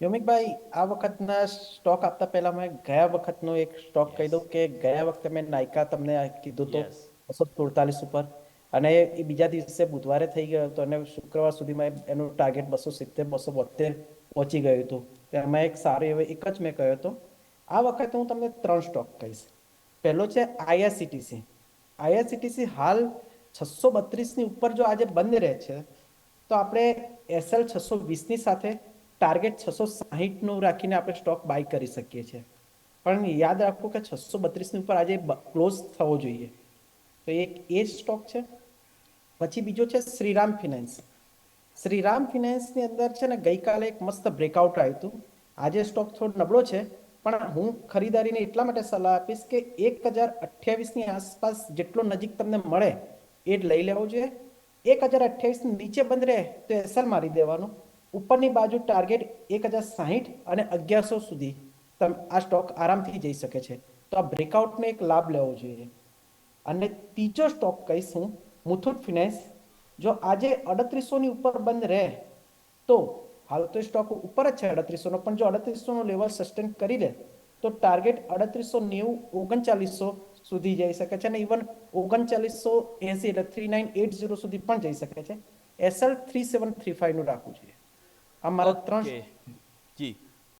યોમિકભાઈ આ વખતના સ્ટોક આપતા પહેલા મેં ગયા વખતનો એક સ્ટોક કહી દઉં કે ગયા વખતે મેં નાયકા તમને કીધું તો બસો સુડતાલીસ ઉપર. અને એ બીજા દિવસે બુધવારે થઈ ગયો હતો અને શુક્રવાર સુધીમાં એનું ટાર્ગેટ બસો સિત્તેર બસો બોતેર પહોંચી ગયું હતું. તેમાં એક સારો એવો એક જ મેં કહ્યો હતો. આ વખતે હું તમને ત્રણ સ્ટોક કહીશ. પહેલો છે આઈઆરસીટીસી આઈઆરસીટીસી હાલ છસો બત્રીસની ઉપર જો આજે બંધ રહે છે તો આપણે એસએલ છસો વીસની સાથે ટાર્ગેટ છસો સાહીઠનું રાખીને આપણે સ્ટોક બાય કરી શકીએ છીએ. પણ યાદ રાખો કે છસો બત્રીસની ઉપર આજે ક્લોઝ થવો જોઈએ. તો એક એ સ્ટોક છે. પછી બીજો છે શ્રીરામ ફિનાન્સ શ્રીરામ ફિનાન્સની અંદર છે ને ગઈકાલે એક મસ્ત બ્રેકઆઉટ આવ્યું હતું. આજે સ્ટોક થોડો નબળો છે, પણ હું ખરીદારીને એટલા માટે સલાહ આપીશ કે એક હજાર અઠ્યાવીસની આસપાસ જેટલો નજીક તમને મળે એ જ લઈ લેવો જોઈએ. એક હજાર અઠ્યાવીસ નીચે બંધ રહે તો એસએલ મારી દેવાનું. ઉપરની બાજુ ટાર્ગેટ એક હજાર સાહીઠ અને અગિયારસો સુધી. તમે, આ સ્ટોક આરામથી જઈ શકે છે. તો આ બ્રેકઆઉટનો એક લાભ લેવો જોઈએ. અને ત્રીજો સ્ટોક કહીશ હું, મુથુટ ફિનાન્સ. જો આજે અડત્રીસોની ઉપર બંધ રહે, તો હાલ તો સ્ટોક ઉપર જ છે અડત્રીસોનો, પણ જો અડત્રીસોનો લેવલ સસ્ટેન કરી લે તો ટાર્ગેટ અડત્રીસો નેવું ઓગણચાલીસો સુધી જઈ શકે છે અને ઇવન ઓગણચાલીસો એંસી એટલે થ્રી નાઇન એટ ઝીરો સુધી પણ જઈ શકે છે. એસએલ થ્રી સેવન થ્રી ફાઇવનું રાખવું જોઈએ. આ મારા ત્રણ Okay.